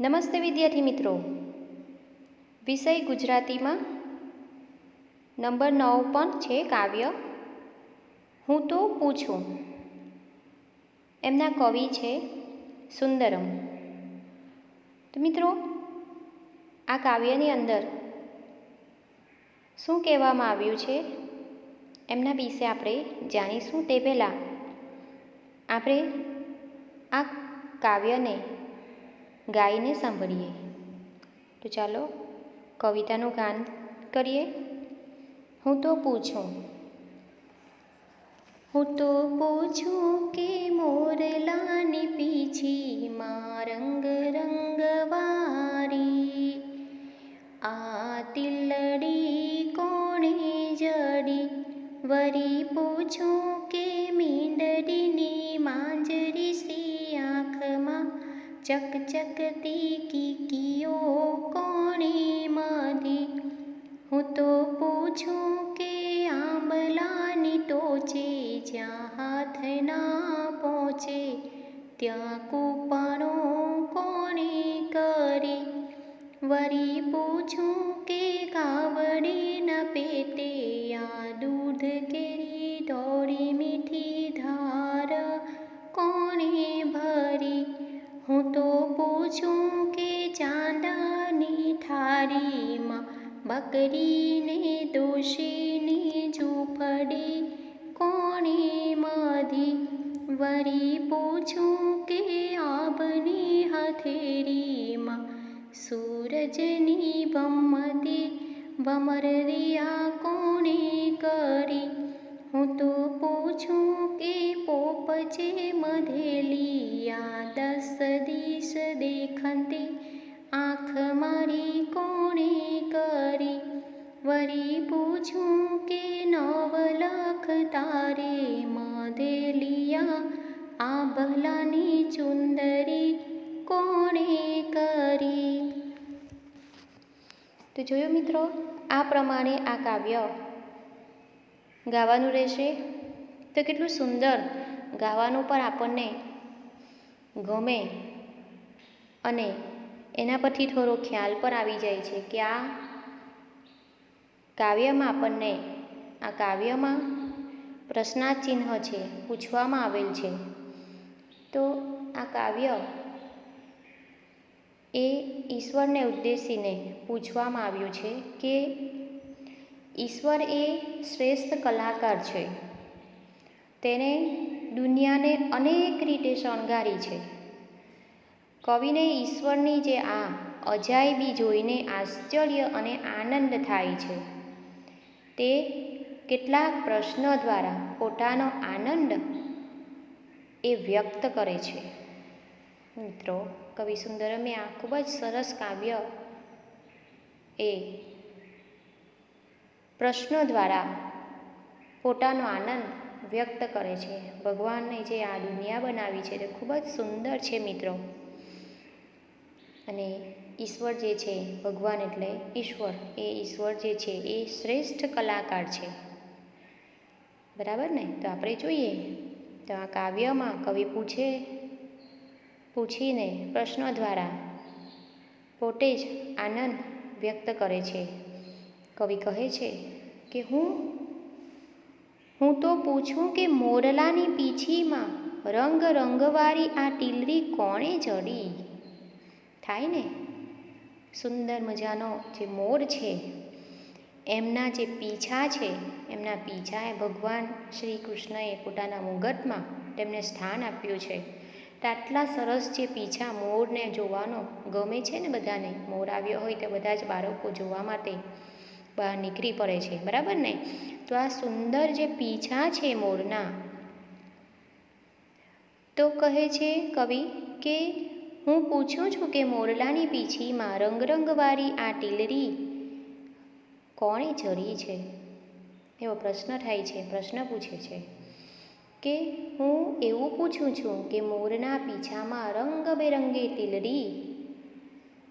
નમસ્તે વિદ્યાર્થી મિત્રો. વિષય ગુજરાતીમાં નંબર નવ પણ છે કાવ્ય. હું તો પૂછું. એમના કવિ છે સુંદરમ. તો મિત્રો, આ કાવ્યની અંદર શું કહેવામાં આવ્યું છે? એમના વિશે આપણે જાણીશું તે પહેલાં. આપણે આ કાવ્યને ગાઈને સાંભળીએ. તો ચાલો કવિતાનું ગાન કરીએ. હું તો પૂછું, હું તો પૂછું કે મોરલાની પીછીમાં રંગ રંગવારી આ તિલડી કોણે જડી? વરી પૂછું કે મીંડડીની માંજરી ચકચકતી કીકીઓ કોણે મધી હું તો પૂછું કે આંબલાની ટોચે જ્યાં હાથ ના પહોંચે ત્યાં કૂપણો કોણે કરે વરી પૂછું કે કાવડીના પેટે આ દૂધ કેરી દોડી મીઠી ધાર કોણે ભરી હું તો પૂછું કે ચાંદાની થારીમાં બકરીને દોશીની ઝૂંપડી કોણે મધી? વરી પૂછું કે આબની હથેરીમાં સૂરજની ભમતી ભમરિયા કોણે કરી? હું તો પૂછું કે પોપચે મધેલી આ દસ દિશ દેખંતી, આંખ મારી કોણે કરી? વરી પૂછું કે નવ લખ તારે મધેલિયા આ ભલાની ચુંદરી કોણે કરી? તો જોયું મિત્રો, આ પ્રમાણે આ કાવ્ય ગાવાનું રહેશે? તો કેટલું સુંદર. ગાવાનું પણ આપણને ગમે અને એના પરથી થોડો ખ્યાલ પણ આવી જાય છે કે આ કાવ્યમાં આપણને, આ કાવ્યમાં પ્રશ્નાર્થ ચિહ્ન છે, પૂછવામાં આવેલ છે. તો આ કાવ્ય એ ઈશ્વરને ઉદ્દેશીને પૂછવામાં આવ્યું છે કે ઈશ્વર એ શ્રેષ્ઠ કલાકાર છે. તેને દુનિયાને અનેક રીતે શણગારી છે. કવિને ઈશ્વરની જે આ અજાયબી જોઈને આશ્ચર્ય અને આનંદ થાય છે. તે કેટલાક પ્રશ્નો દ્વારા પોતાનો આનંદ એ વ્યક્ત કરે છે. મિત્રો, કવિ સુંદરમે આ ખૂબ જ સરસ કાવ્ય એ પ્રશ્નો દ્વારા પોતાનો આનંદ વ્યક્ત કરે છે. ભગવાનને જે આ દુનિયા બનાવી છે તે ખૂબ જ સુંદર છે મિત્રો. અને ઈશ્વર જે છે, ભગવાન એટલે ઈશ્વર. એ ઈશ્વર જે છે, એ શ્રેષ્ઠ કલાકાર છે. બરાબર ને? તો આપણે જોઈએ. તો આ કાવ્યમાં કવિ પૂછે, પૂછીને પ્રશ્નો દ્વારા પોતે જ આનંદ વ્યક્ત કરે છે. કવિ કહે છે કે હું હું તો પૂછું કે મોરલાની પીછીમાં રંગ રંગવાળી આ ટીલરી કોણે જડી? થાય ને? સુંદર મજાનો જે મોર છે, એમના જે પીછા છે, એમના પીછાએ ભગવાન શ્રી કૃષ્ણએ પોતાના મુગટમાં તેમને સ્થાન આપ્યું છે. આટલા સરસ જે પીછા મોરને જોવાનો ગમે છે ને બધાને? મોર આવ્યો હોય તે બધા જ બાળકો જોવા માટે નીકળી પડે છે, બરાબર ને? તો આ સુંદર જે પીછા છે મોરના, તો કહે છે કવિ કે હું પૂછું છું કે મોરલાની પીછીમાં રંગરંગવાળી આ ટીલરી કોણે જરી છે? એવો પ્રશ્ન થાય છે, પ્રશ્ન પૂછે છે કે હું એવું પૂછું છું કે મોરના પીછામાં રંગબેરંગી ટીલરી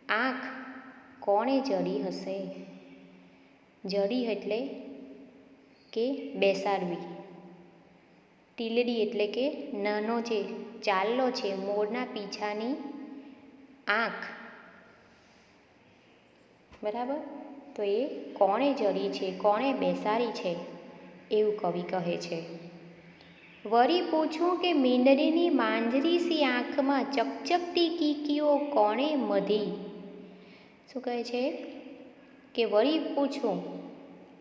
આંખ કોણે જડી હશે? જડી એટલે કે બેસાડવી. ટીલડી એટલે કે નાનો જે ચાલ્લો છે, મોરના પીછાની આંખ. બરાબર? તો એ કોણે જરી છે, કોણે બેસાડી છે, એવું કવિ કહે છે. વરી પૂછું કે મીંડળીની માંજરી સી આંખમાં ચકચકતી કીકીઓ કોણે મધી? શું કહે છે? કે વળી પૂછું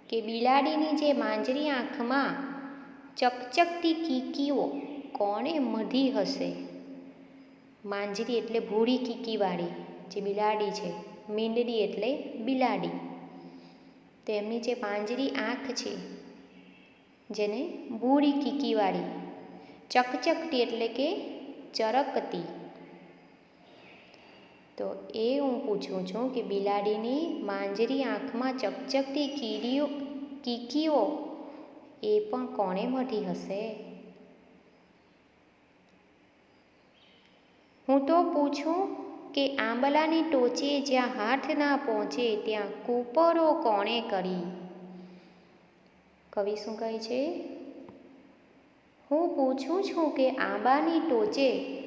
કે બિલાડીની જે માંજરી આંખમાં ચકચકતી કીકીઓ કોણે મધી હશે? માંજરી એટલે ભૂરી કીકીવાળી, જે બિલાડી છે મીંડડી એટલે બિલાડી. તો એમની જે પાંજરી આંખ છે, જેને ભૂરી કીકીવાળી, ચકચકતી એટલે કે ચરકતી. તો એ હું પૂછું છું કે બિલાડીની માંજરી આંખમાં ચકચકતી કીડીઓ, કીકીઓ એ પણ કોણે મઢી હશે? હું તો પૂછું કે આંબલાની ટોચે જ્યાં હાથ ના પહોંચે ત્યાં કૂપરો કોણે કરી? કવિ શું કહે છે? હું પૂછું છું કે આંબાની ટોચે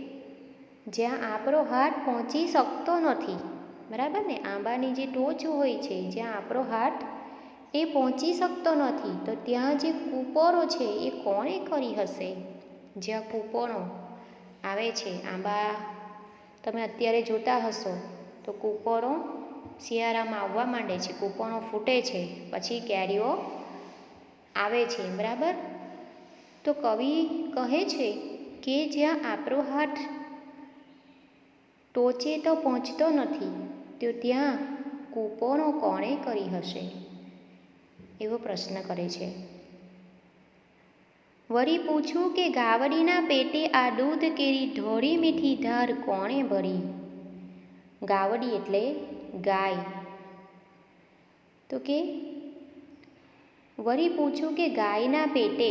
જ્યાં આપણો હાથ પહોંચી શકતો નથી. બરાબર ને? આંબાની જે ટોચ હોય છે, જ્યાં આપણો હાથ એ પહોંચી શકતો નથી, તો ત્યાં જે કૂપરો છે, એ કોણે કરી હશે? જ્યાં કૂપરો આવે છે, આંબા તમે અત્યારે જોતા હશો, તો કૂપરો શિયાળામાં આવવા માંડે છે, કૂપરો ફૂટે છે, પછી કેરીઓ આવે છે, બરાબર? તો કવિ કહે છે કે જ્યાં આપણો હાથ ટોચે તો પહોંચતો નથી, તો ત્યાં કૂપોનો કોણે કરી હશે? એવો પ્રશ્ન કરે છે. વળી પૂછું કે ગાવડીના પેટે આ દૂધ કેરી ઢોળી મીઠી ધાર કોણે ભરી? ગાવડી એટલે ગાય. તો કે વળી પૂછું કે ગાયના પેટે,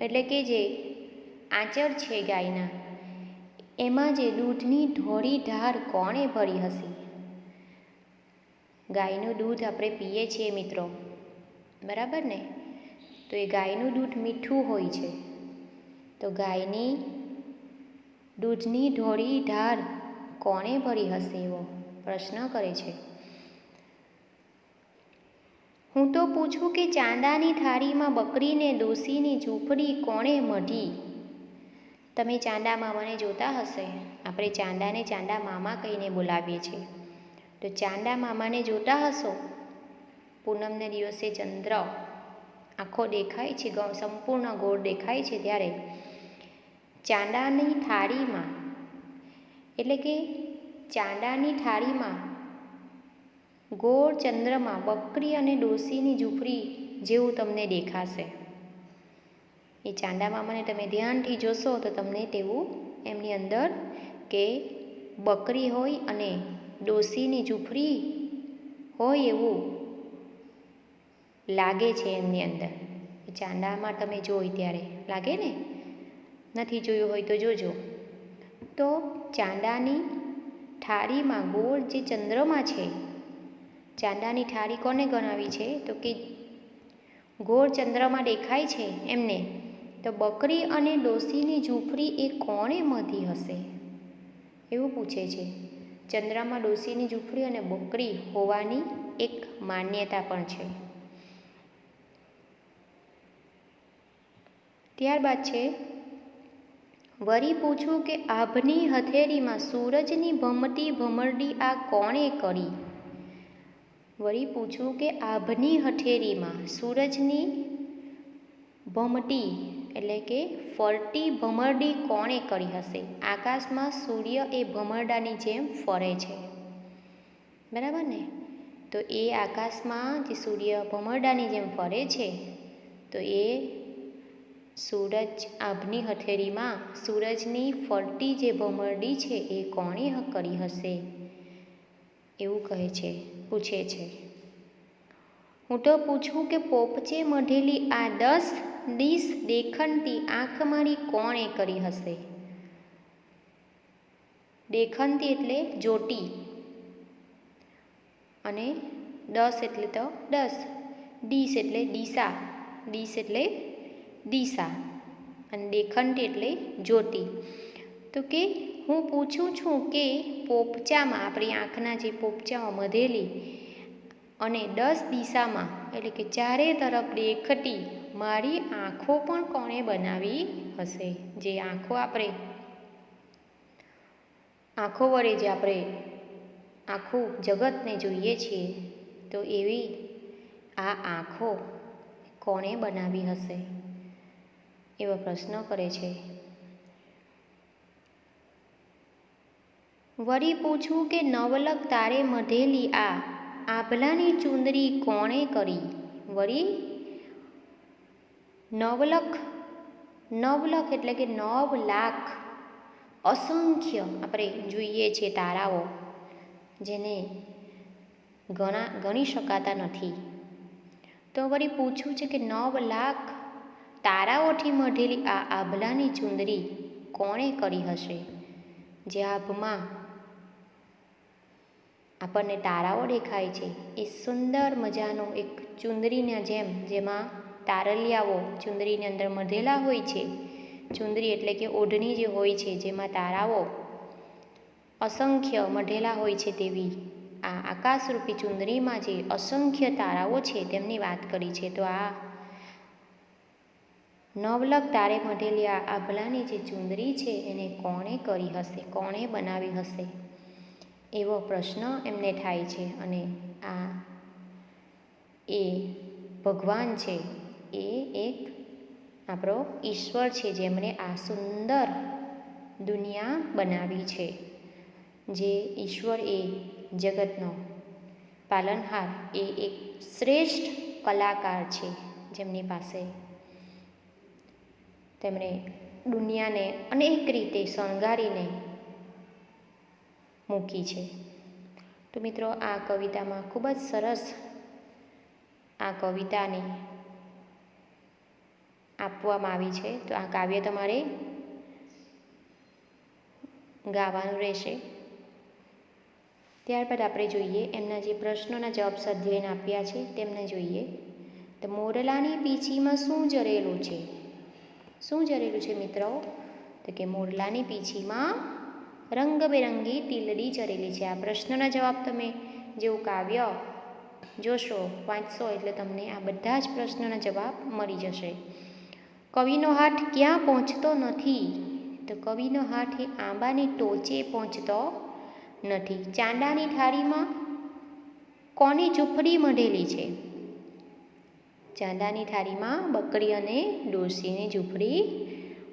એટલે કે જે આંચર છે ગાયના એમાં જે દૂધની ઢોળી ઢાર કોણે ભરી હશે? ગાયનું દૂધ આપણે પીએ છીએ મિત્રો. બરાબર ને? તો એ ગાયનું દૂધ મીઠું હોય છે. તો ગાયની દૂધની ઢોળી ઢાર કોણે ભરી હશે એવો પ્રશ્ન કરે છે. હું તો પૂછું કે ચાંદાની થાળીમાં બકરીને દોશીની ઝૂંપડી કોણે મઢી? તમે ચાંદા મામાને જોતા હશે. આપણે ચાંદાને ચાંદા મામા કહીને બોલાવીએ છીએ. તો ચાંદા મામાને જોતા હશો? પૂનમને દિવસે ચંદ્ર આખો દેખાય છે સંપૂર્ણ ગોળ દેખાય છે ત્યારે ચાંદાની થાળીમાં, એટલે કે ચાંદાની થાળીમાં ગોળ ચંદ્રમાં બકરી અને ડોસીની ઝૂંપડી જેવું તમને દેખાશે. એ ચાંદા મામાને તમે ધ્યાનથી જોશો તો તમને તેવું એમની અંદર કે બકરી હોય અને ડોસીની ઝૂંપડી હોય એવું લાગે છે એમની અંદર. ચાંદામાં તમે જોઈ ત્યારે લાગે ને? નથી જોયું હોય તો જોજો. તો ચાંદાની થાળીમાં ગોળ જે ચંદ્રમાં છે, ચાંદાની ઠારી કોને ગણાવી છે? તો કે ગોળ ચંદ્રમાં દેખાય છે એમને? તો બકરી અને ડોસીની ઝૂંપડી એ કોણે મધી હશે? એવું પૂછે છે. ચંદ્રમાં ડોસીની ઝૂંપડી અને બકરી હોવાની એક માન્યતા પણ છે. ત્યારબાદ છે વળી પૂછું કે આભની હથેળીમાં સૂરજની ભમતી ભમરડી આ કોણે કરી? વળી પૂછું કે આભની હથેળીમાં સૂરજની ભમટી એટલે કે ફરતી ભમરડી કોણે કરી હશે? આકાશમાં સૂર્ય એ ભમરડાની જેમ ફરે છે. બરાબર ને? તો એ આકાશમાં જે સૂર્ય ભમરડાની જેમ ફરે છે, તો એ સૂરજ આભની હથેળીમાં સૂરજની ફરતી જે ભમરડી છે એ કોણે કરી હશે? એવું કહે છે, પૂછે છે. હું તો પૂછું કે પોપચે મઢેલી આ દસ ડીશ દેખનતી આંખ મારી કોણે કરી હશે? દેખનતી એટલે જોટી. અને દસ એટલે તો દસ. ડીશ એટલે દિશા ડીશ એટલે દિશા અને દેખનતી એટલે જોટી. તો કે હું પૂછું છું કે પોપચામાં, આપણી આંખના જે પોપચામાં મધેલી અને દસ દિશામાં એટલે કે ચારે તરફ દેખતી મારી આંખો પણ કોણે બનાવી હશે? જે આંખો આપણે, આંખો વડે જે આપણે આખું જગતને જોઈએ છીએ, તો એવી આ આંખો કોણે બનાવી હશે? એવો પ્રશ્ન કરે છે. વળી પૂછું કે નવલક તારે મઢેલી આ આભલાની ચુંદરી કોણે કરી? વળી નવલખ. નવલખ એટલે કે નવ લાખ અસંખ્ય આપણે જોઈએ છીએ તારાઓ, જેને ગણા, ગણી શકાતા નથી. તો વળી પૂછવું છે કે નવ લાખ તારાઓથી મઢેલી આ આભલાની ચુંદરી કોણે કરી હશે? જે આભમાં આપણને તારાઓ દેખાય છે. એ સુંદર મજાનો એક ચુંદરીના જેમ, જેમાં તારલિયાઓ ચુંદડીની અંદર મઢેલા હોય છે. ચુંદડી એટલે કે ઓઢણી જે હોય છે, જેમાં તારાઓ અસંખ્ય મઢેલા હોય છે તેવી. આ આકાશરૂપી ચુંદડીમાં જે અસંખ્ય તારાઓ છે તેમની વાત કરી છે. તો આ નવલક તારે મઢેલી આ આભલાની જે ચુંદડી છે એને કોણે કરી હશે? કોણે બનાવી હશે? એવો પ્રશ્ન એમને થાય છે અને આ એ ભગવાન છે. એ એક આપણો ઈશ્વર છે જેમણે આ સુંદર દુનિયા બનાવી છે. જે ઈશ્વર એ જગતનો પાલનહાર, એ એક શ્રેષ્ઠ કલાકાર છે જેમની પાસે તેમણે દુનિયાને અનેક રીતે શણગારીને મૂકી છે. તો મિત્રો, આ કવિતામાં ખૂબ જ સરસ આ કવિતાને આપવામાં આવી છે. તો આ કાવ્ય તમારે ગાવાનું રહેશે. ત્યારબાદ આપણે જોઈએ એમના જે પ્રશ્નોના જવાબ અધ્યયન આપ્યા છે તેમને જોઈએ. તો મોરલાની પીછીમાં શું જરેલું છે? શું જરેલું છે મિત્રો? તો કે મોરલાની પીછીમાં રંગબેરંગી તીલડી જરેલી છે. આ પ્રશ્નોના જવાબ તમે જેવું કાવ્ય જોશો, વાંચશો એટલે તમને આ બધા જ પ્રશ્નોના જવાબ મળી જશે. કવિનો હાથ ક્યાં પહોંચતો નથી? તો કવિનો હાથ એ આંબાની ટોચે પહોંચતો નથી. ચાંદાની થાળીમાં કોની ઝૂંપડી મઢેલી છે? ચાંદાની થાળીમાં બકરી અને ડોશીની ઝૂંપડી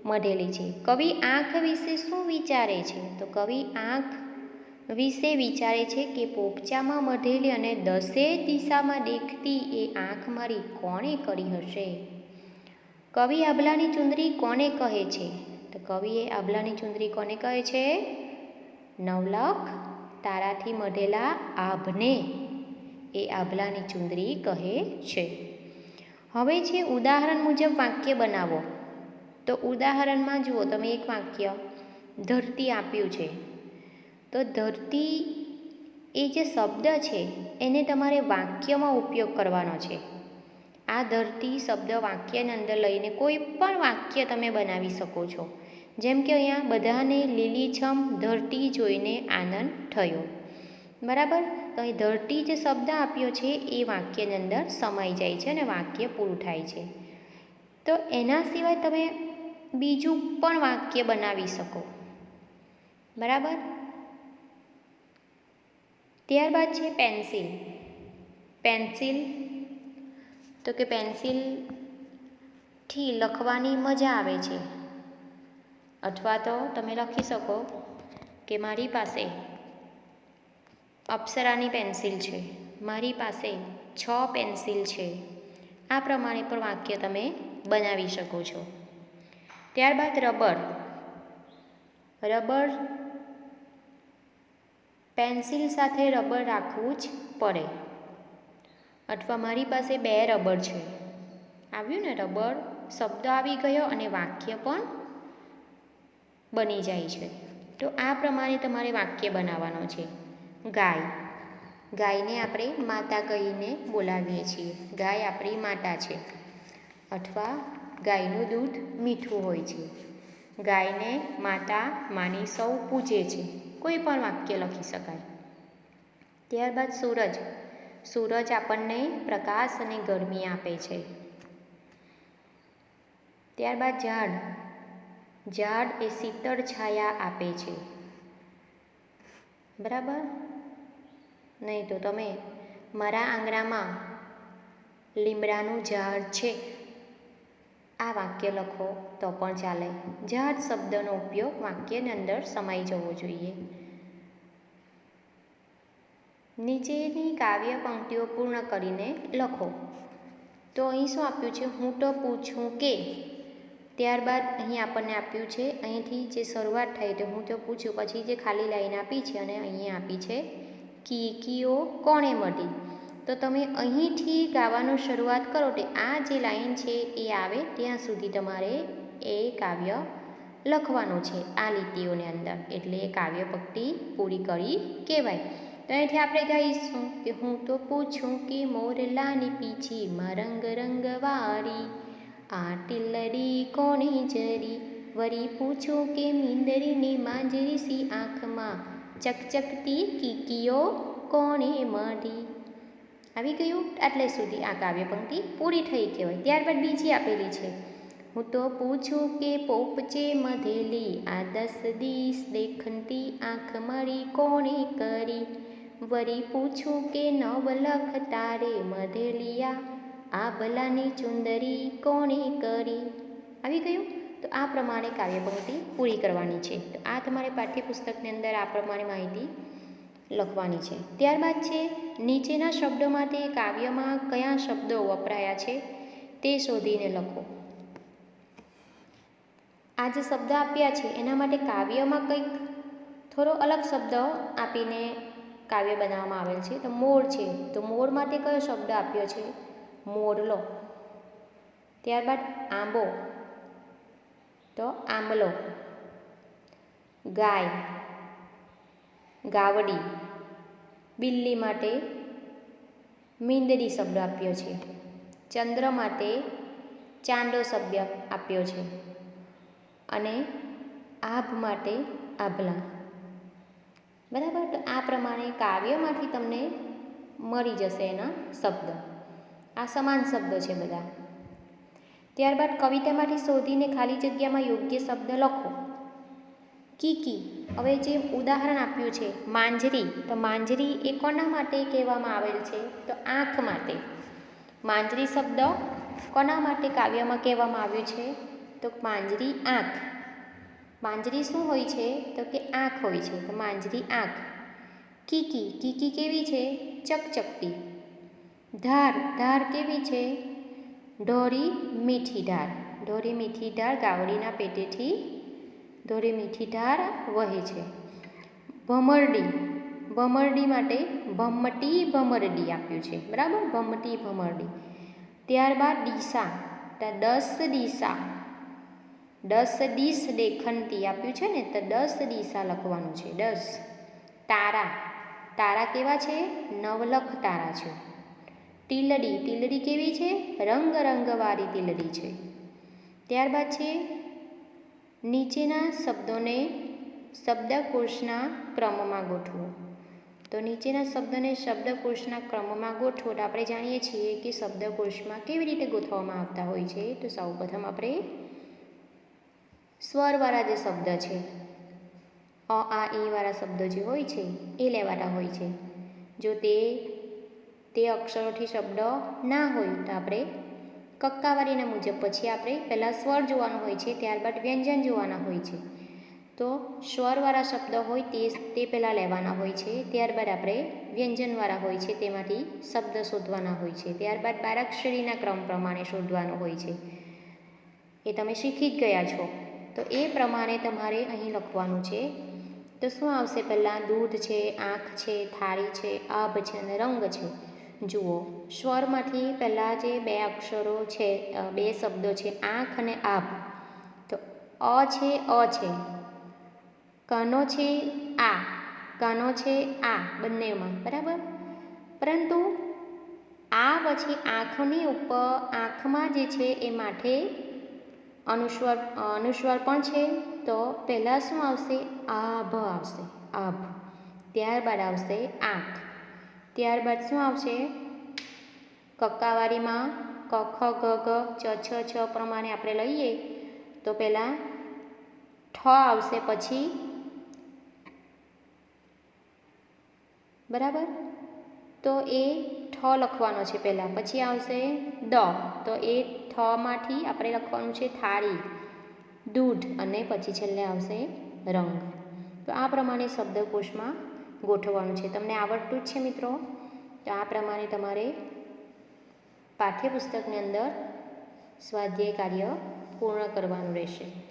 મઢેલી છે. કવિ આંખ વિશે શું વિચારે છે? તો કવિ આંખ વિશે વિચારે છે કે પોપચામાં મઢેલી અને દસે દિશામાં દેખતી એ આંખ મારી કોણે કરી હશે? કવિ આબલાની ચુંદરી કોને કહે છે? તો કવિએ આબલાની ચુંદરી કોને કહે છે? નવલખ તારાથી મઢેલા આભને એ આભલાની ચુંદરી કહે છે. હવે છે ઉદાહરણ મુજબ વાક્ય બનાવો. તો ઉદાહરણમાં જુઓ, તમે એક વાક્ય, ધરતી આપ્યું છે. તો ધરતી એ જે શબ્દ છે, એને તમારે વાક્યમાં ઉપયોગ કરવાનો છે. આ ધરતી શબ્દ વાક્યની અંદર લઈને કોઈ પણ વાક્ય તમે બનાવી શકો છો. જેમ કે અહીંયા, બધાને લીલીછમ ધરતી જોઈને આનંદ થયો. બરાબર? તો અહીં ધરતી જે શબ્દ આપ્યો છે, એ વાક્યની અંદર સમાઈ જાય છે અને વાક્ય પૂરું થાય છે. તો એના સિવાય તમે બીજું પણ વાક્ય બનાવી શકો. બરાબર? ત્યારબાદ છે પેન્સિલ. પેન્સિલ તો કે પેન્સિલથી લખવાની મજા આવે છે. અથવા તો તમે લખી શકો કે મારી પાસે અપ્સરાની પેન્સિલ છે. મારી પાસે છ પેન્સિલ છે. આ પ્રમાણે પણ વાક્ય તમે બનાવી શકો છો. ત્યારબાદ રબર. રબર પેન્સિલ સાથે રબર રાખવું જ પડે. અથવા મારી પાસે બે રબર છે. આવ્યું ને રબર? શબ્દ આવી ગયો અને વાક્ય પણ બની જાય છે. તો આ પ્રમાણે તમારે વાક્ય બનાવવાનો છે. ગાય. ગાયને આપણે માતા કહીને બોલાવીએ છીએ. ગાય આપણી માતા છે. અથવા ગાયનું દૂધ મીઠું હોય છે. ગાયને માતા માની સૌ પૂજે છે. કોઈ પણ વાક્ય લખી શકાય. ત્યારબાદ સૂરજ. સૂરજ આપણને પ્રકાશ અને ગરમી આપે છે. ત્યારબાદ ઝાડ. ઝાડ એ શીતળ છાયા આપે છે. બરાબર? નહીં તો તમે મારા આંગણામાં લીમડાનું ઝાડ છે, આ વાક્ય લખો તો પણ ચાલે. ઝાડ શબ્દનો ઉપયોગ વાક્યની અંદર સમાઈ જવો જોઈએ. નીચેની કાવ્ય પંક્તિઓ પૂર્ણ કરીને લખો. તો અહીં શું આપ્યું છે? હું તો પૂછું કે? ત્યારબાદ અહીં આપણને આપ્યું છે, અહીંથી જે શરૂઆત થઈ તો હું તો પૂછ્યું પછી જે ખાલી લાઈન આપી છે અને અહીં આપી છે કીકીઓ કોણે મળી તો તમે અહીંથી ગાવાનું શરૂઆત કરો તે આ જે લાઈન છે એ આવે ત્યાં સુધી તમારે એ કાવ્ય લખવાનું છે, આ લીટીઓની અંદર. એટલે એ કાવ્ય પંક્તિ પૂરી કરી કહેવાય. તો અહીંથી આપણે ગાઈશું કે હું તો પૂછું કે મોરલાની પીછીમાં રંગ રંગવાળી આ ટીલડી કોની જરી? વરી પૂછું કે મીંદરીની માંજરી સી આંખમાં ચકચકતી કીકીઓ કોણે મળી આવી ગયું? આટલે સુધી આ કાવ્ય પંક્તિ પૂરી થઈ કહેવાય. ત્યારબાદ બીજી આપેલી છે. હું તો પૂછું કે પોપચે મધેલી આ દસ દીસ દેખંતી આંખ મળી કોણે કરી? વરી પૂછું કે નવલખ તારે મધેલિયા, આ ભલાની ચુંદરી કોણે કરી? આવી ગયું? તો આ પ્રમાણે કાવ્ય પંક્તિ પૂરી કરવાની છે. તો આ તમારે પાઠ્યપુસ્તકની અંદર આ પ્રમાણે માહિતી લખવાની છે. ત્યારબાદ છે, નીચેના શબ્દોમાં તે કાવ્યમાં કયા શબ્દો વપરાયા છે તે શોધીને લખો. આ જે શબ્દ આપ્યા છે, એના માટે કાવ્યમાં કંઈક થોડો અલગ શબ્દ આપીને કાવ્ય બનાવવામાં આવેલ છે. તો મોર છે. તો મોર માટે કયો શબ્દ આપ્યો છે? મોરલો. ત્યારબાદ આંબો. તો આંબલો. ગાય. ગાવડી. બિલ્લી માટે મીંદડી શબ્દ આપ્યો છે. ચંદ્ર માટે ચાંદો શબ્દ આપ્યો છે. અને આભ માટે આભલા. બરાબર? પ્રમાણે કાવ્યમાંથી તમને મળી જશે એના શબ્દ. આ સમાન શબ્દો છે બધા. ત્યારબાદ કવિતામાંથી શોધીને ખાલી જગ્યામાં યોગ્ય શબ્દ લખો. કીકી, હવે જે ઉદાહરણ આપ્યું છે, માંજરી, તો માંજરી એ કોના માટે કહેવામાં આવેલ છે? તો આંખ માટે. માંજરી શબ્દ કોના માટે કાવ્યમાં કહેવામાં આવ્યું છે? તો માંજરી આંખ. માંજરી શું હોય છે? તો કે આંખ હોય છે. તો માંજરી આંખ. કીકી કીકી કેવી છે? ચકચકતી. ધાર ધાર કેવી છે? ઢોરી મીઠી ધાર. ઢોરી મીઠી ધાર ગાવડીના પેટેથી ઢોરી મીઠી ધાર વહે છે. ભમરડી. ભમરડી માટે ભમટી ભમરડી આપ્યું છે. બરાબર? ભમટી ભમરડી. ત્યારબાદ ડીસા. દસ દિશા દસ દિશ દેખંતી આપ્યું છે ને, તો દસ દિશા લખવાનું છે. દસ. તારા. તારા કેવા છે? નવલખ તારા છે. ટીલડી ટીલડી કેવી છે? રંગ રંગવાળી છે. ત્યારબાદ છે, નીચેના શબ્દોને શબ્દકોશના ક્રમમાં ગોઠવો. તો નીચેના શબ્દને શબ્દકોશના ક્રમમાં ગોઠવો તો આપણે જાણીએ છીએ કે શબ્દકોશમાં કેવી રીતે ગોઠવવામાં આવતા હોય છે. તો સૌપ્રથમ આપણે સ્વરવાળા જે શબ્દ છે અ, આ ઈ વાળા શબ્દો જે હોય છે, એ લેવાના હોય છે. જો તે તે અક્ષરોથી શબ્દ ના હોય તો આપણે કક્કાવારીના મુજબ પછી આપણે પહેલાં સ્વર જોવાનો હોય છે, ત્યારબાદ વ્યંજન જોવાના હોય છે. તો સ્વરવાળા શબ્દ હોય તે તે પહેલાં લેવાના હોય છે, ત્યારબાદ આપણે વ્યંજનવાળા હોય છે, તેમાંથી શબ્દ શોધવાના હોય છે, ત્યારબાદ બારાક્ષરીના ક્રમ પ્રમાણે શોધવાનો હોય છે. એ તમે શીખી જ ગયા છો. તો એ પ્રમાણે તમારે અહીં લખવાનું છે તો શું આવશે પહેલાં? દૂધ છે, આંખ છે, થાળી છે, આભ છે અને રંગ છે. જુઓ, સ્વરમાંથી પહેલાં જે બે અક્ષરો છે બે શબ્દો છે, આંખ અને આભ. તો અ છે અ છે. કનો છે, આ. કનો છે, આ. બંનેમાં, બરાબર? પરંતુ આ પછી આંખની ઉપર, આંખમાં જે છે એ માટે અનુસ્વાર અનુસ્વાર પણ છે તો પહેલાં શું આવશે? આભ આવશે. આભ. ત્યારબાદ આવશે આંખ. ત્યારબાદ શું આવશે? કક્કાવારીમાં ક, ખ, ગ ઘ ચ, છ છ પ્રમાણે આપણે લઈએ. તો પહેલાં ઠ આવશે પછી બરાબર? તો એ ઠ લખવાનો છે પહેલાં. પછી આવશે દ. તો એ ઠમાંથી આપણે લખવાનું છે થાળી. દૂધ અને પછી છેલ્લે આવશે રંગ. તો આ પ્રમાણે શબ્દકોશમાં ગોઠવવાનું છે. તમને આવડતું જ છે મિત્રો? તો આ પ્રમાણે તમારે પાઠ્યપુસ્તકની અંદર સ્વાધ્યાય કાર્ય પૂર્ણ કરવાનું રહેશે.